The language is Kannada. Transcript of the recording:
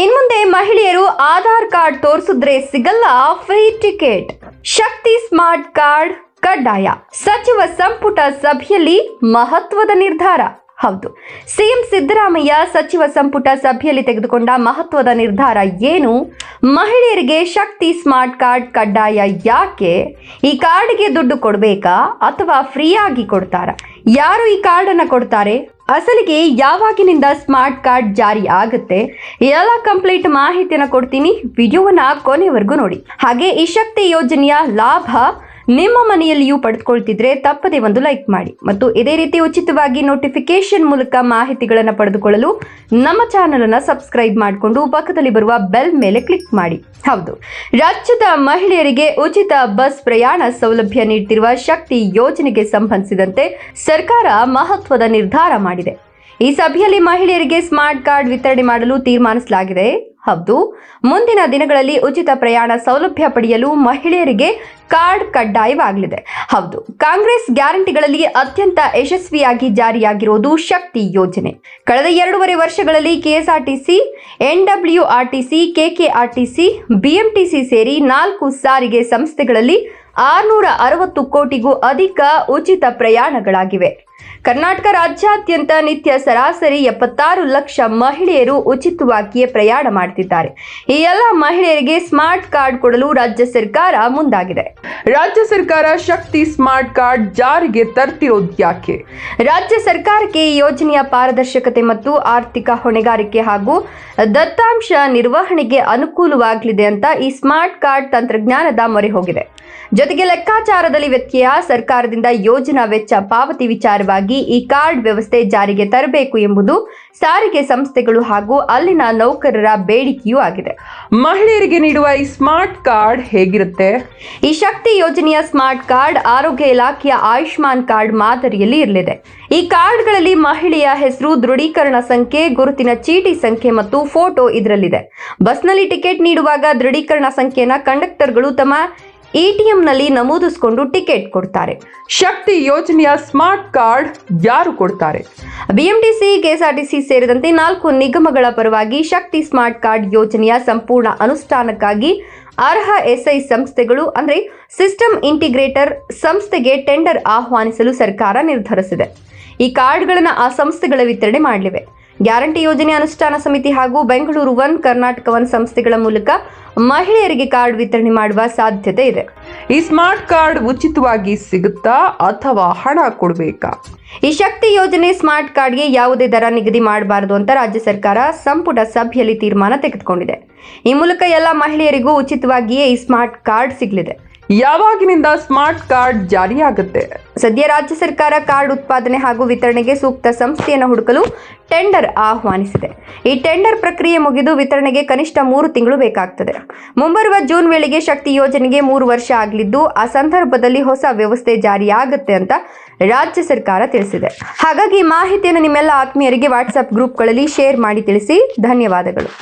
ಇನ್ಮುಂದೆ ಮಹಿಳೆಯರು ಆಧಾರ್ ಕಾರ್ಡ್ ತೋರಿಸಿದ್ರೆ ಸಿಗಲ್ಲ free ticket. Shakti smart card ಕಡ್ಡಾಯ. ಸಚಿವ ಸಂಪುಟ ಸಭೆಯಲ್ಲಿ ಮಹತ್ವದ ನಿರ್ಧಾರ. ಹೌದು. ಸಿಎಂ ಸಿದ್ದರಾಮಯ್ಯ ಸಚಿವ ಸಂಪುಟ ಸಭೆಯಲ್ಲಿ ತೆಗೆದುಕೊಂಡ ಮಹತ್ವದ ನಿರ್ಧಾರ ಏನು? ಮಹಿಳೆಯರಿಗೆ ಶಕ್ತಿ ಸ್ಮಾರ್ಟ್ ಕಾರ್ಡ್ ಕಡ್ಡಾಯ ಯಾಕೆ? ಈ ಕಾರ್ಡ್ಗೆ ದುಡ್ಡು ಕೊಡಬೇಕಾ ಅಥವಾ ಫ್ರೀಯಾಗಿ ಕೊಡ್ತಾರಾ? ಯಾರು ಈ ಕಾರ್ಡನ್ನು ಕೊಡ್ತಾರೆ? ಅಸಲಿಗೆ ಯಾವಾಗಿನಿಂದ ಸ್ಮಾರ್ಟ್ ಕಾರ್ಡ್ ಜಾರಿ ಆಗುತ್ತೆ? ಎಲ್ಲ ಕಂಪ್ಲೀಟ್ ಮಾಹಿತಿಯನ್ನು ಕೊಡ್ತೀನಿ. ವಿಡಿಯೋವನ್ನ ಕೊನೆವರೆಗೂ ನೋಡಿ. ಹಾಗೆ ಈ ಶಕ್ತಿ ಯೋಜನೆಯ ಲಾಭ ನಿಮ್ಮ ಮನೆಯಲ್ಲಿಯೂ ಪಡೆದುಕೊಳ್ತಿದ್ರೆ ತಪ್ಪದೇ ಒಂದು ಲೈಕ್ ಮಾಡಿ. ಮತ್ತು ಇದೇ ರೀತಿ ಉಚಿತವಾಗಿ ನೋಟಿಫಿಕೇಶನ್ ಮೂಲಕ ಮಾಹಿತಿಗಳನ್ನು ಪಡೆದುಕೊಳ್ಳಲು ನಮ್ಮ ಚಾನಲನ್ನು ಸಬ್ಸ್ಕ್ರೈಬ್ ಮಾಡಿಕೊಂಡು ಪಕ್ಕದಲ್ಲಿ ಬರುವ ಬೆಲ್ ಮೇಲೆ ಕ್ಲಿಕ್ ಮಾಡಿ. ಹೌದು. ರಾಜ್ಯದ ಮಹಿಳೆಯರಿಗೆ ಉಚಿತ ಬಸ್ ಪ್ರಯಾಣ ಸೌಲಭ್ಯ ನೀಡುತ್ತಿರುವ ಶಕ್ತಿ ಯೋಜನೆಗೆ ಸಂಬಂಧಿಸಿದಂತೆ ಸರ್ಕಾರ ಮಹತ್ವದ ನಿರ್ಧಾರ ಮಾಡಿದೆ. ಈ ಸಭೆಯಲ್ಲಿ ಮಹಿಳೆಯರಿಗೆ ಸ್ಮಾರ್ಟ್ ಕಾರ್ಡ್ ವಿತರಣೆ ಮಾಡಲು ತೀರ್ಮಾನಿಸಲಾಗಿದೆ. ಹೌದು. ಮುಂದಿನ ದಿನಗಳಲ್ಲಿ ಉಚಿತ ಪ್ರಯಾಣ ಸೌಲಭ್ಯ ಪಡೆಯಲು ಮಹಿಳೆಯರಿಗೆ ಕಾರ್ಡ್ ಕಡ್ಡಾಯವಾಗಲಿದೆ. ಹೌದು. ಕಾಂಗ್ರೆಸ್ ಗ್ಯಾರಂಟಿಗಳಲ್ಲಿ ಅತ್ಯಂತ ಯಶಸ್ವಿಯಾಗಿ ಜಾರಿಯಾಗಿರುವುದು ಶಕ್ತಿ ಯೋಜನೆ. ಕಳೆದ ಎರಡೂವರೆ ವರ್ಷಗಳಲ್ಲಿ ಕೆಎಸ್ಆರ್ಟಿಸಿ, ಎನ್ಡಬ್ಲ್ಯೂಆರ್ಟಿಸಿ, ಕೆಕೆಆರ್ಟಿಸಿ, ಬಿಎಂಟಿಸಿ ಸೇರಿ ನಾಲ್ಕು ಸಾರಿಗೆ ಸಂಸ್ಥೆಗಳಲ್ಲಿ ಆರುನೂರ ಅರವತ್ತು ಕೋಟಿಗೂ ಅಧಿಕ ಉಚಿತ ಪ್ರಯಾಣಗಳಾಗಿವೆ. ಕರ್ನಾಟಕ ರಾಜ್ಯಾದ್ಯಂತ ನಿತ್ಯ ಸರಾಸರಿ ಎಪ್ಪತ್ತಾರು ಲಕ್ಷ ಮಹಿಳೆಯರು ಉಚಿತವಾಗಿಯೇ ಪ್ರಯಾಣ ಮಾಡುತ್ತಿದ್ದಾರೆ ಈ ಎಲ್ಲ ಮಹಿಳೆಯರಿಗೆ ಸ್ಮಾರ್ಟ್ ಕಾರ್ಡ್ ಕೊಡಲು ರಾಜ್ಯ ಸರ್ಕಾರ ಮುಂದಾಗಿದೆ. ರಾಜ್ಯ ಸರ್ಕಾರ ಶಕ್ತಿ ಸ್ಮಾರ್ಟ್ ಕಾರ್ಡ್ ಜಾರಿಗೆ ತರ್ತಿರೋದು ಯಾಕೆ? ರಾಜ್ಯ ಸರ್ಕಾರಕ್ಕೆ ಈ ಯೋಜನೆಯ ಪಾರದರ್ಶಕತೆ ಮತ್ತು ಆರ್ಥಿಕ ಹೊಣೆಗಾರಿಕೆ ಹಾಗೂ ದತ್ತಾಂಶ ನಿರ್ವಹಣೆಗೆ ಅನುಕೂಲವಾಗಲಿದೆ ಅಂತ ಈ ಸ್ಮಾರ್ಟ್ ಕಾರ್ಡ್ ತಂತ್ರಜ್ಞಾನದ ಮೊರೆ ಹೋಗಿದೆ. ಜೊತೆಗೆ ಲೆಕ್ಕಾಚಾರದಲ್ಲಿ ವ್ಯತ್ಯಯ ಸರ್ಕಾರದಿಂದ ಯೋಜನಾ ವೆಚ್ಚ ಪಾವತಿ ವಿಚಾರವಾಗಿ ಈ ಕಾರ್ಡ್ ವ್ಯವಸ್ಥೆ ಜಾರಿಗೆ ತರಬೇಕು ಎಂಬುದು ಸಾರಿಗೆ ಸಂಸ್ಥೆಗಳು ಹಾಗೂ ಅಲ್ಲಿನ ನೌಕರರ ಬೇಡಿಕೆಯೂ ಆಗಿದೆ. ಮಹಿಳೆಯರಿಗೆ ನೀಡುವ ಈ ಸ್ಮಾರ್ಟ್ ಕಾರ್ಡ್ ಹೇಗಿರುತ್ತೆ? ಈ ಶಕ್ತಿ ಯೋಜನೆಯ ಸ್ಮಾರ್ಟ್ ಕಾರ್ಡ್ ಆರೋಗ್ಯ ಇಲಾಖೆಯ ಆಯುಷ್ಮಾನ್ ಕಾರ್ಡ್ ಮಾದರಿಯಲ್ಲಿ ಇರಲಿದೆ. ಈ ಕಾರ್ಡ್ಗಳಲ್ಲಿ ಮಹಿಳೆಯ ಹೆಸರು ದೃಢೀಕರಣ ಸಂಖ್ಯೆ ಗುರುತಿನ ಚೀಟಿ ಸಂಖ್ಯೆ ಮತ್ತು ಫೋಟೋ ಇದರಲ್ಲಿದೆ. ಬಸ್ನಲ್ಲಿ ಟಿಕೆಟ್ ನೀಡುವಾಗ ದೃಢೀಕರಣ ಸಂಖ್ಯೆಯನ್ನು ಕಂಡಕ್ಟರ್ಗಳು ತಮ್ಮ ಎಟಿಎಂನಲ್ಲಿ ನಮೂದಿಸಿಕೊಂಡು ಟಿಕೆಟ್ ಕೊಡ್ತಾರೆ. ಶಕ್ತಿ ಯೋಜನೆಯ ಸ್ಮಾರ್ಟ್ ಕಾರ್ಡ್ ಯಾರು ಕೊಡ್ತಾರೆ? ಬಿಎಂಟಿಸಿ ಕೆಎಸ್ಆರ್ಟಿಸಿ ಸೇರಿದಂತೆ ನಾಲ್ಕು ನಿಗಮಗಳ ಪರವಾಗಿ ಶಕ್ತಿ ಸ್ಮಾರ್ಟ್ ಕಾರ್ಡ್ ಯೋಜನೆಯ ಸಂಪೂರ್ಣ ಅನುಷ್ಠಾನಕ್ಕಾಗಿ ಅರ್ಹ ಎಸ್ಐ ಸಂಸ್ಥೆಗಳು ಅಂದರೆ ಸಿಸ್ಟಮ್ ಇಂಟಿಗ್ರೇಟರ್ ಸಂಸ್ಥೆಗೆ ಟೆಂಡರ್ ಆಹ್ವಾನಿಸಲು ಸರ್ಕಾರ ನಿರ್ಧರಿಸಿದೆ. ಈ ಕಾರ್ಡ್ಗಳನ್ನು ಆ ಸಂಸ್ಥೆಗಳ ವಿತರಣೆ ಮಾಡಲಿವೆ. ಗ್ಯಾರಂಟಿ ಯೋಜನೆ ಅನುಷ್ಠಾನ ಸಮಿತಿ ಹಾಗೂ ಬೆಂಗಳೂರು ಒನ್ ಕರ್ನಾಟಕ ಒನ್ ಸಂಸ್ಥೆಗಳ ಮೂಲಕ ಮಹಿಳೆಯರಿಗೆ ಕಾರ್ಡ್ ವಿತರಣೆ ಮಾಡುವ ಸಾಧ್ಯತೆ ಇದೆ. ಈ ಸ್ಮಾರ್ಟ್ ಕಾರ್ಡ್ ಉಚಿತವಾಗಿ ಸಿಗುತ್ತಾ ಅಥವಾ ಹಣ ಕೊಡಬೇಕಾ? ಈ ಶಕ್ತಿ ಯೋಜನೆ ಸ್ಮಾರ್ಟ್ ಕಾರ್ಡ್ಗೆ ಯಾವುದೇ ದರ ನಿಗದಿ ಮಾಡಬಾರದು ಅಂತ ರಾಜ್ಯ ಸರ್ಕಾರ ಸಂಪುಟ ಸಭೆಯಲ್ಲಿ ತೀರ್ಮಾನ ತೆಗೆದುಕೊಂಡಿದೆ. ಈ ಮೂಲಕ ಎಲ್ಲ ಮಹಿಳೆಯರಿಗೂ ಉಚಿತವಾಗಿಯೇ ಈ ಸ್ಮಾರ್ಟ್ ಕಾರ್ಡ್ ಸಿಗಲಿದೆ. ಯಾವಾಗಿನಿಂದ ಸ್ಮಾರ್ಟ್ ಕಾರ್ಡ್ ಜಾರಿಯಾಗುತ್ತೆ? ಸದ್ಯ ರಾಜ್ಯ ಸರ್ಕಾರ ಕಾರ್ಡ್ ಉತ್ಪಾದನೆ ಹಾಗೂ ವಿತರಣೆಗೆ ಸೂಕ್ತ ಸಂಸ್ಥೆಯನ್ನು ಹುಡುಕಲು ಟೆಂಡರ್ ಆಹ್ವಾನಿಸಿದೆ. ಈ ಟೆಂಡರ್ ಪ್ರಕ್ರಿಯೆ ಮುಗಿದು ವಿತರಣೆಗೆ ಕನಿಷ್ಠ ಮೂರು ತಿಂಗಳು ಬೇಕಾಗ್ತದೆ. ಮುಂಬರುವ ಜೂನ್ ವೇಳೆಗೆ ಶಕ್ತಿ ಯೋಜನೆಗೆ ಮೂರು ವರ್ಷ ಆಗಲಿದ್ದು, ಆ ಸಂದರ್ಭದಲ್ಲಿ ಹೊಸ ವ್ಯವಸ್ಥೆ ಜಾರಿಯಾಗುತ್ತೆ ಅಂತ ರಾಜ್ಯ ಸರ್ಕಾರ ತಿಳಿಸಿದೆ. ಹಾಗಾಗಿ ಮಾಹಿತಿಯನ್ನು ನಿಮ್ಮೆಲ್ಲ ಆತ್ಮೀಯರಿಗೆ ವಾಟ್ಸಪ್ ಗ್ರೂಪ್ಗಳಲ್ಲಿ ಶೇರ್ ಮಾಡಿ ತಿಳಿಸಿ. ಧನ್ಯವಾದಗಳು.